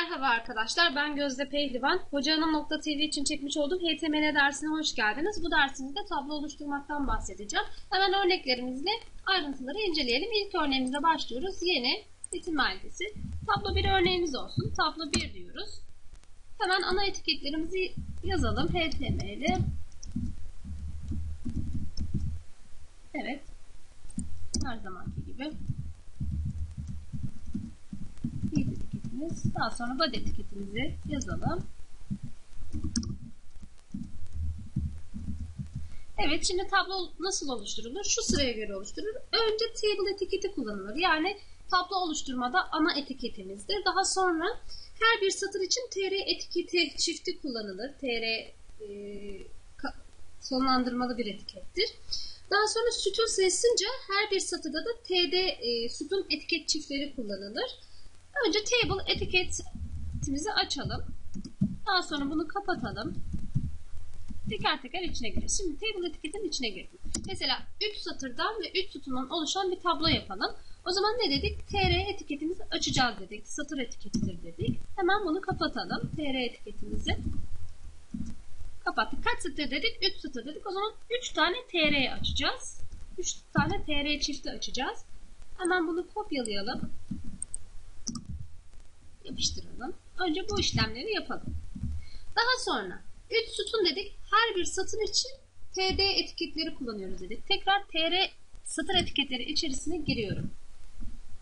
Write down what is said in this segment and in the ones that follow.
Merhaba arkadaşlar, ben Gözde Pehlivan. Hocahanım.tv için çekmiş olduğum HTML dersine hoş geldiniz. Bu dersimizde tablo oluşturmaktan bahsedeceğim. Hemen örneklerimizle ayrıntıları inceleyelim. İlk örneğimizle başlıyoruz. Yeni ritim belgesi. Tablo bir örneğimiz olsun. Tablo 1 diyoruz. Hemen ana etiketlerimizi yazalım. HTML. Evet. Her zamanki gibi. Bir etiketimiz. Daha sonra body etiketimizi yazalım. Evet şimdi tablo nasıl oluşturulur? Şu sıraya göre oluşturulur. Önce table etiketi kullanılır. Yani tablo oluşturmada ana etiketimizdir. Daha sonra her bir satır için tr etiketi çifti kullanılır. tr e, sonlandırmalı bir etikettir. Daha sonra sütun sayısınca her bir satırda da td e, sütun etiket çiftleri kullanılır. Önce table etiketimizi açalım. Daha sonra bunu kapatalım. Teker teker içine gireceğiz. Şimdi table etiketin içine girdim. Mesela 3 satırdan ve 3 sütundan oluşan bir tablo yapalım. O zaman ne dedik? tr etiketimizi açacağız dedik. Satır etiketidir dedik. Hemen bunu kapatalım. tr etiketimizi kapattık. Kaç satır dedik? 3 satır dedik. O zaman 3 tane tr açacağız. 3 tane tr çifti açacağız. Hemen bunu kopyalayalım yapıştıralım. Önce bu işlemleri yapalım. Daha sonra 3 sütun dedik. Her bir satır için TD etiketleri kullanıyoruz dedik. Tekrar TR satır etiketleri içerisine giriyorum.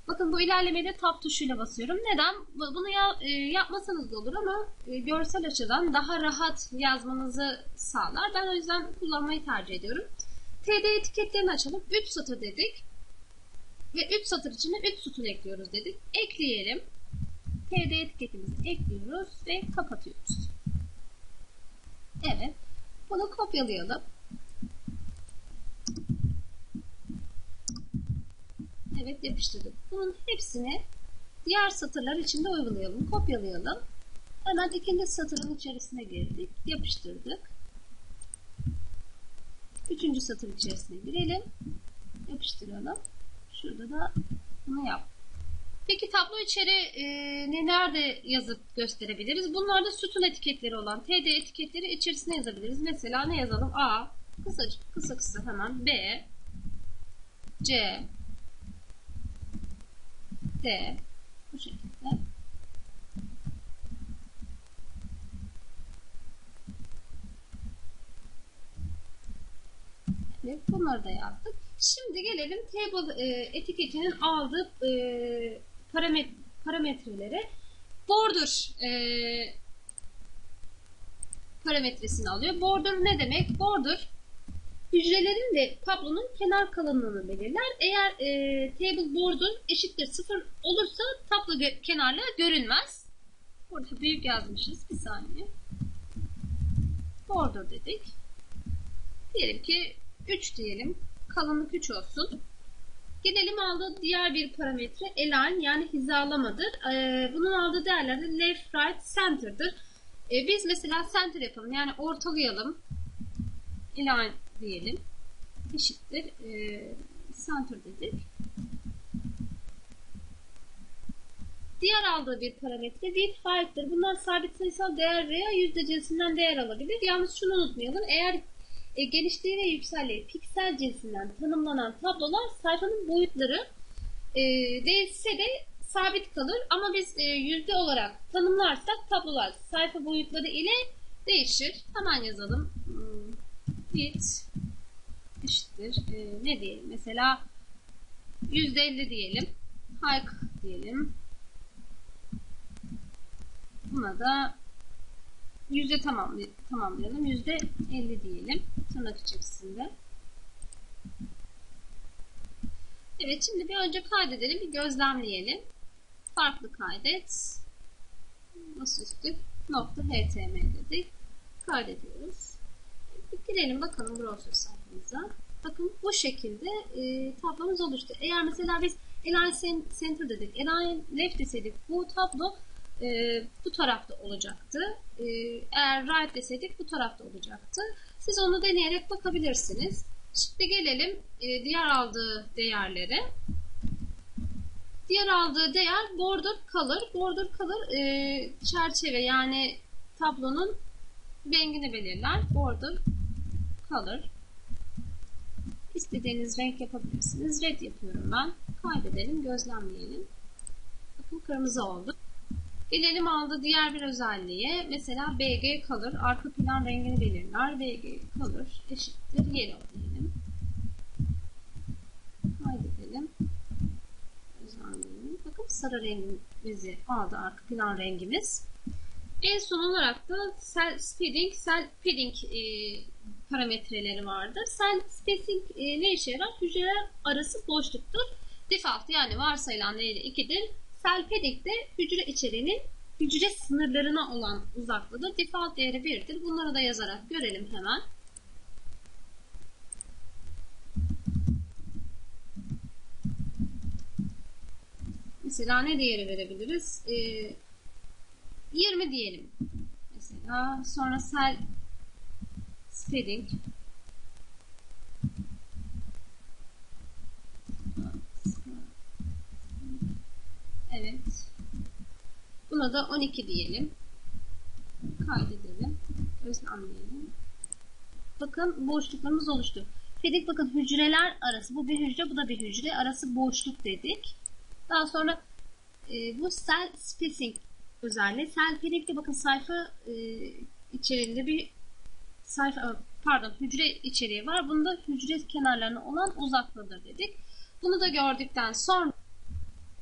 Bakın bu ilerlemede tab tuşuyla basıyorum. Neden? Bunu ya, e, yapmasanız da olur ama e, görsel açıdan daha rahat yazmanızı sağlar. Ben o yüzden kullanmayı tercih ediyorum. TD etiketlerini açalım. 3 satır dedik. Ve 3 satır içine 3 sütun ekliyoruz dedik. Ekleyelim. TD etiketimizi ekliyoruz ve kapatıyoruz. Evet. Bunu kopyalayalım. Evet yapıştırdık. Bunun hepsini diğer satırlar içinde uygulayalım. Kopyalayalım. Hemen ikinci satırın içerisine girdik. Yapıştırdık. Üçüncü satır içerisine girelim. Yapıştıralım. Şurada da bunu yap. Peki tablo içeri e, ne nerede yazıp gösterebiliriz? Bunlarda sütun etiketleri olan TD etiketleri içerisine yazabiliriz. Mesela ne yazalım? A, kısa kısa kısa hemen B, C, D bu şekilde. Evet, bunları da yazdık. Şimdi gelelim table etiketinin aldığı e, paramet parametrelere border e, parametresini alıyor. Border ne demek? Border hücrelerin ve tablonun kenar kalınlığını belirler. Eğer e, table border eşittir sıfır olursa tablo gö kenarlığı görünmez. Burada büyük yazmışız. Bir saniye. Border dedik. Diyelim ki 3 diyelim. Kalınlık 3 olsun. Gelelim aldığı diğer bir parametre align yani hizalamadır. Ee, bunun aldığı değerler de left, right, center'dır. Ee, biz mesela center yapalım yani ortalayalım. Align diyelim. Eşittir. E, center dedik. Diğer aldığı bir parametre width height'tir. Bunlar sabit sayısal değer veya yüzde cinsinden değer alabilir. Yalnız şunu unutmayalım. Eğer e, genişliği ve yükselliği piksel cinsinden tanımlanan tablolar sayfanın boyutları e, değişse de sabit kalır. Ama biz e, yüzde olarak tanımlarsak tablolar sayfa boyutları ile değişir. Hemen yazalım. Hmm, width eşittir. E, ne diyelim? Mesela yüzde elli diyelim. Height diyelim. Buna da yüzde tamamlayalım. Yüzde elli diyelim tırnak içerisinde. Evet şimdi bir önce kaydedelim bir gözlemleyelim. Farklı kaydet. Masaüstü nokta html dedik. Kaydediyoruz. Girelim bakalım browser sayfamıza. Bakın bu şekilde e, tablomuz oluştu. Eğer mesela biz align center dedik, align left deseydik bu tablo e, bu tarafta olacaktı. E, eğer right deseydik bu tarafta olacaktı. Siz onu deneyerek bakabilirsiniz. Şimdi gelelim e, diğer aldığı değerlere. Diğer aldığı değer border color. Border color e, çerçeve yani tablonun rengini belirler. Border color. İstediğiniz renk yapabilirsiniz. Red yapıyorum ben. Kaydedelim, gözlemleyelim. Bakın kırmızı oldu. Gelelim aldığı diğer bir özelliğe. Mesela BG Color arka plan rengini belirler. BG Color eşittir yellow diyelim. Kaydedelim. Gözlemleyelim. Bakın sarı rengimizi aldı arka plan rengimiz. En son olarak da cell speeding, cell padding e, parametreleri vardır. Cell spacing e, ne işe yarar? Hücreler arası boşluktur. Default yani varsayılan değeri 2'dir. Padding de hücre içeriğinin hücre sınırlarına olan uzaklığıdır. Default değeri 1'dir. Bunları da yazarak görelim hemen. Mesela ne değeri verebiliriz? Ee, 20 diyelim. Mesela sonra cell spelling Evet. Buna da 12 diyelim. Kaydedelim. Gözlemleyelim. Bakın boşluklarımız oluştu. Dedik bakın hücreler arası. Bu bir hücre, bu da bir hücre. Arası boşluk dedik. Daha sonra e, bu cell spacing özelliği. Cell padding'de bakın sayfa e, içeriğinde bir sayfa pardon hücre içeriği var. Bunda hücre kenarlarına olan uzaklığıdır dedik. Bunu da gördükten sonra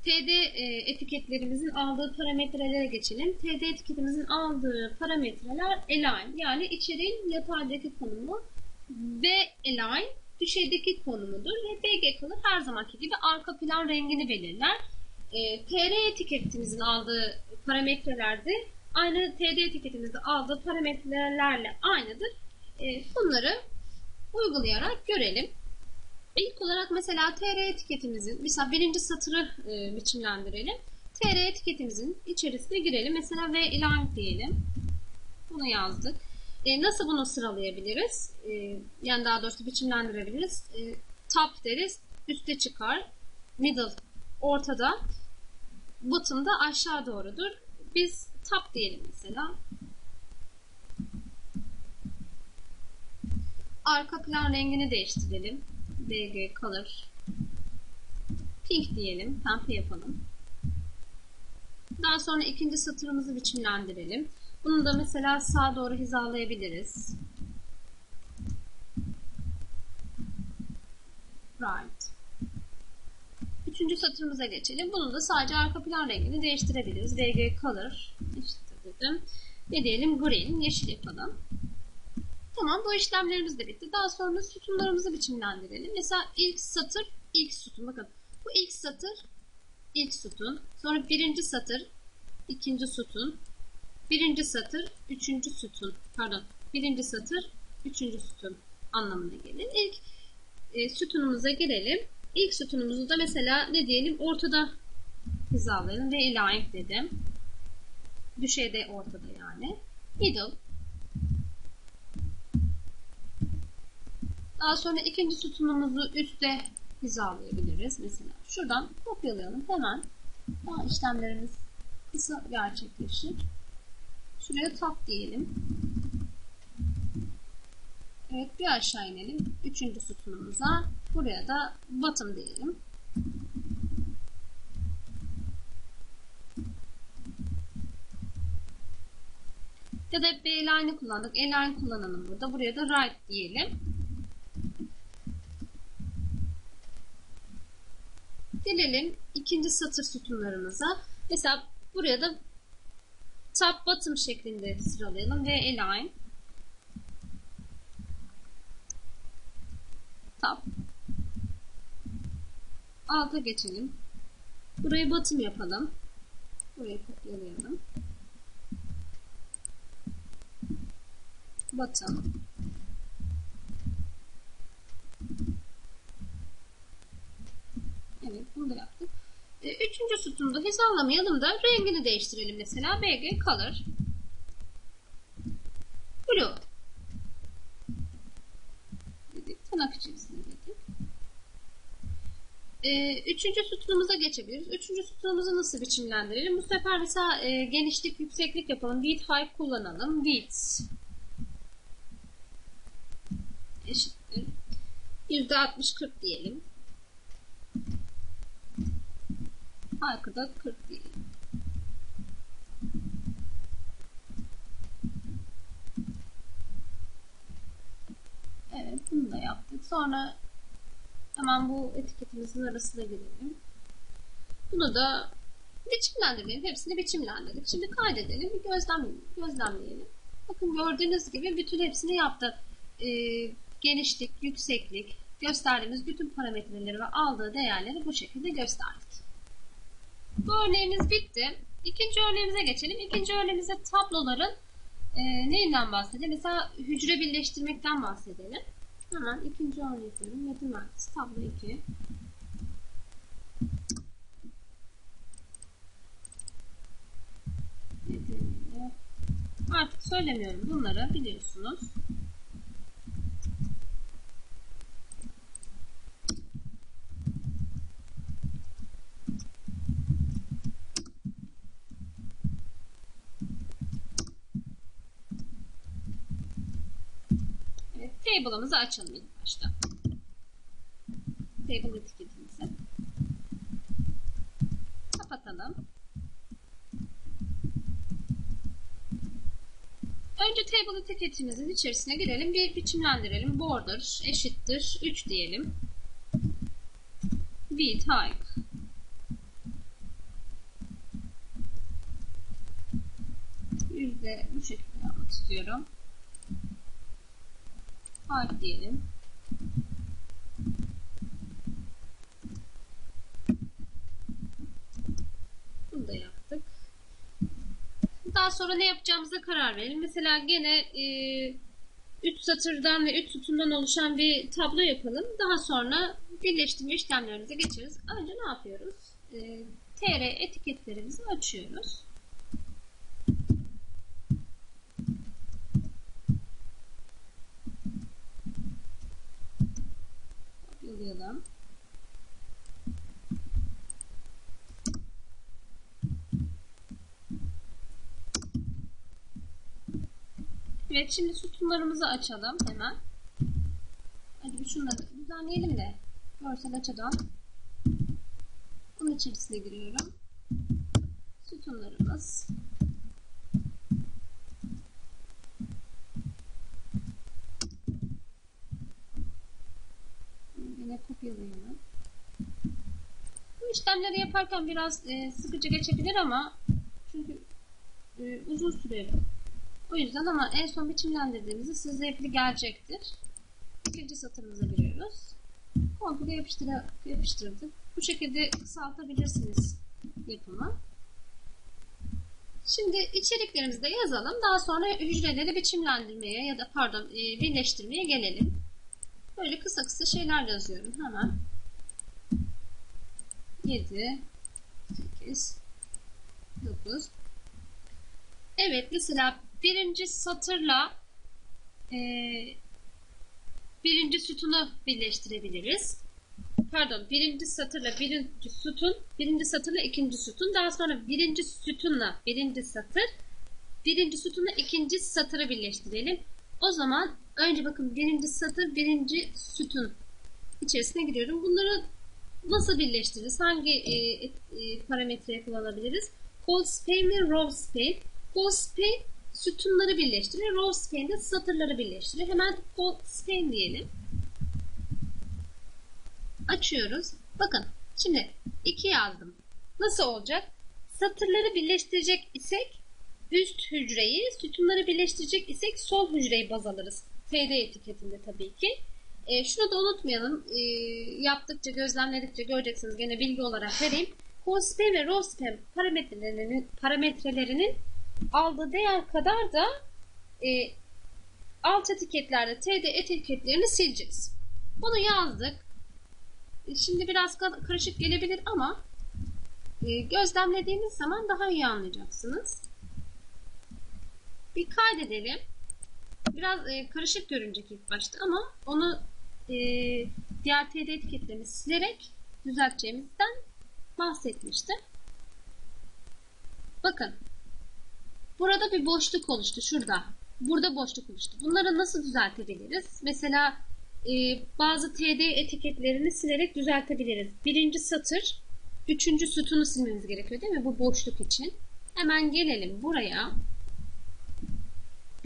TD e, etiketlerimizin aldığı parametrelere geçelim. TD etiketimizin aldığı parametreler align yani içeriğin yataydaki konumu ve align düşeydeki konumudur ve BG kalır her zamanki gibi arka plan rengini belirler. E, TR etiketimizin aldığı parametrelerde aynı TD etiketimizde aldığı parametrelerle aynıdır. E, bunları uygulayarak görelim. İlk olarak mesela TR etiketimizin, mesela birinci satırı e, biçimlendirelim. TR etiketimizin içerisine girelim. Mesela V ilan diyelim. Bunu yazdık. E, nasıl bunu sıralayabiliriz? E, yani daha doğrusu biçimlendirebiliriz. E, top deriz, üste çıkar. Middle, ortada. Bottom da aşağı doğrudur. Biz top diyelim mesela. Arka plan rengini değiştirelim. BG color pink diyelim. Pembe yapalım. Daha sonra ikinci satırımızı biçimlendirelim. Bunu da mesela sağa doğru hizalayabiliriz. Right. Üçüncü satırımıza geçelim. Bunun da sadece arka plan rengini değiştirebiliriz. BG color eşittir dedim. Ne diyelim? Green, yeşil yapalım. Tamam bu işlemlerimiz de bitti. Daha sonra sütunlarımızı biçimlendirelim. Mesela ilk satır ilk sütun. Bakın bu ilk satır ilk sütun. Sonra birinci satır ikinci sütun. Birinci satır üçüncü sütun. Pardon. Birinci satır üçüncü sütun anlamına gelir. İlk e, sütunumuza girelim. İlk sütunumuzu da mesela ne diyelim ortada hizalayalım ve align dedim. Düşeyde ortada yani. Middle Daha sonra ikinci sütunumuzu üstte hizalayabiliriz. Mesela şuradan kopyalayalım hemen. Daha işlemlerimiz kısa gerçekleşir. Şuraya top diyelim. Evet bir aşağı inelim. Üçüncü sütunumuza. Buraya da bottom diyelim. Ya da B line'ı kullandık. E line kullanalım burada. Buraya da right diyelim. Gelelim ikinci satır sütunlarımıza. Mesela buraya da top bottom şeklinde sıralayalım ve align top alta geçelim. Burayı bottom yapalım. Burayı kopyalayalım. Bottom Evet bunu da yaptık. E, üçüncü sütunda hizalamayalım da rengini değiştirelim mesela. BG Color Blue dedik. Tırnak içerisine dedik. e, üçüncü sütunumuza geçebiliriz. Üçüncü sütunumuzu nasıl biçimlendirelim? Bu sefer mesela e, genişlik, yükseklik yapalım. Width, height kullanalım. Width eşittir. %60-40 diyelim. Da 40 diyelim. Evet bunu da yaptık. Sonra hemen bu etiketimizin arasına girelim. Bunu da biçimlendirelim. Hepsini biçimlendirdik. Şimdi kaydedelim. Bir gözlem, gözlemleyelim. Bakın gördüğünüz gibi bütün hepsini yaptık. Ee, genişlik, yükseklik, gösterdiğimiz bütün parametreleri ve aldığı değerleri bu şekilde gösterdik. Bu örneğimiz bitti. İkinci örneğimize geçelim. İkinci örneğimizde tabloların e, neyinden bahsedelim? Mesela hücre birleştirmekten bahsedelim. Hemen ikinci örneklerim metin mühendisi tablo 2. Artık söylemiyorum bunları biliyorsunuz. Evet, table'ımızı açalım ilk başta. Table etiketimizi. Kapatalım. Önce table etiketimizin içerisine girelim. Bir biçimlendirelim. Border eşittir 3 diyelim. Width height. Yüzde bu şekilde yapmak istiyorum. Height diyelim. Bunu da yaptık. Daha sonra ne yapacağımıza karar verelim. Mesela gene 3 e, satırdan ve 3 sütundan oluşan bir tablo yapalım. Daha sonra birleştirme işlemlerimize geçeriz. Önce ne yapıyoruz? E, TR etiketlerimizi açıyoruz. Kopyalayalım. Evet şimdi sütunlarımızı açalım hemen. Hadi bir şunları düzenleyelim de görsel açıdan. Bunun içerisine giriyorum. Sütunlarımız. Kopyalayalım. Bu işlemleri yaparken biraz e, sıkıcı geçebilir ama çünkü e, uzun süreli o yüzden ama en son biçimlendirdiğimizde size zevkli gelecektir. İkinci satırımıza giriyoruz. Komple yapıştıra, yapıştırdık. Bu şekilde kısaltabilirsiniz yapımı. Şimdi içeriklerimizi de yazalım. Daha sonra hücreleri biçimlendirmeye ya da pardon e, birleştirmeye gelelim. Böyle kısa kısa şeyler yazıyorum hemen. 7 8 9 Evet mesela birinci satırla e, birinci sütunu birleştirebiliriz. Pardon birinci satırla birinci sütun, birinci satırla ikinci sütun, daha sonra birinci sütunla birinci satır, birinci sütunla ikinci satırı birleştirelim. O zaman önce bakın birinci satır, birinci sütun içerisine giriyorum. Bunları nasıl birleştiririz? Hangi e, e, parametreyi kullanabiliriz? Call span ve row span. Call span sütunları birleştirir. Row span de satırları birleştirir. Hemen call span diyelim. Açıyoruz. Bakın şimdi 2 yazdım. Nasıl olacak? Satırları birleştirecek isek üst hücreyi, sütunları birleştirecek isek sol hücreyi baz alırız. TD etiketinde tabii ki. E, şunu da unutmayalım. E, yaptıkça, gözlemledikçe göreceksiniz. Gene bilgi olarak vereyim. Call ve row span parametrelerinin, parametrelerinin aldığı değer kadar da e, alt etiketlerde TD etiketlerini sileceğiz. Bunu yazdık. E, şimdi biraz karışık gelebilir ama e, gözlemlediğiniz zaman daha iyi anlayacaksınız. Bir kaydedelim. Biraz e, karışık görünecek ilk başta ama onu e, diğer TD etiketlerini silerek düzelteceğimizden bahsetmiştim. Bakın. Burada bir boşluk oluştu. Şurada. Burada boşluk oluştu. Bunları nasıl düzeltebiliriz? Mesela e, bazı TD etiketlerini silerek düzeltebiliriz. Birinci satır, üçüncü sütunu silmemiz gerekiyor değil mi? Bu boşluk için. Hemen gelelim buraya.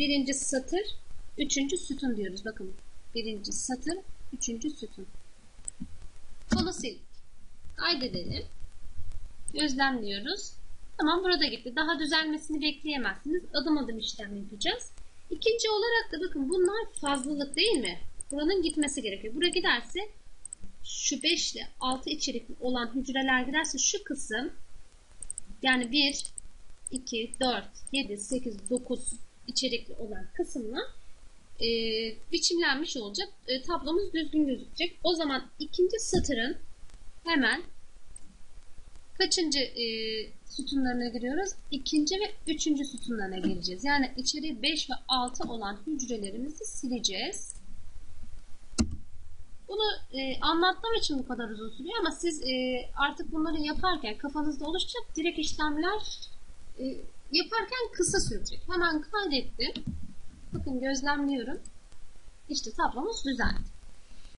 Birinci satır, üçüncü sütun diyoruz. Bakın. Birinci satır, üçüncü sütun. Kolu sildik. Kaydedelim. Gözlemliyoruz. Tamam burada gitti. Daha düzelmesini bekleyemezsiniz. Adım adım işlem yapacağız. İkinci olarak da bakın bunlar fazlalık değil mi? Buranın gitmesi gerekiyor. Buraya giderse şu 5 ile 6 içerikli olan hücreler giderse şu kısım yani 1, 2, 4, 7, 8, 9 içerikli olan kısımla e, biçimlenmiş olacak. E, tablomuz düzgün gözükecek. O zaman ikinci satırın hemen kaçıncı e, sütunlarına giriyoruz? İkinci ve üçüncü sütunlarına gireceğiz. Yani içeri 5 ve 6 olan hücrelerimizi sileceğiz. Bunu e, anlatmam için bu kadar uzun sürüyor ama siz e, artık bunları yaparken kafanızda oluşacak direkt işlemler e, yaparken kısa sürecek. Hemen kaydettim. Bakın gözlemliyorum. İşte tablomuz düzeldi.